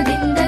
సాధింద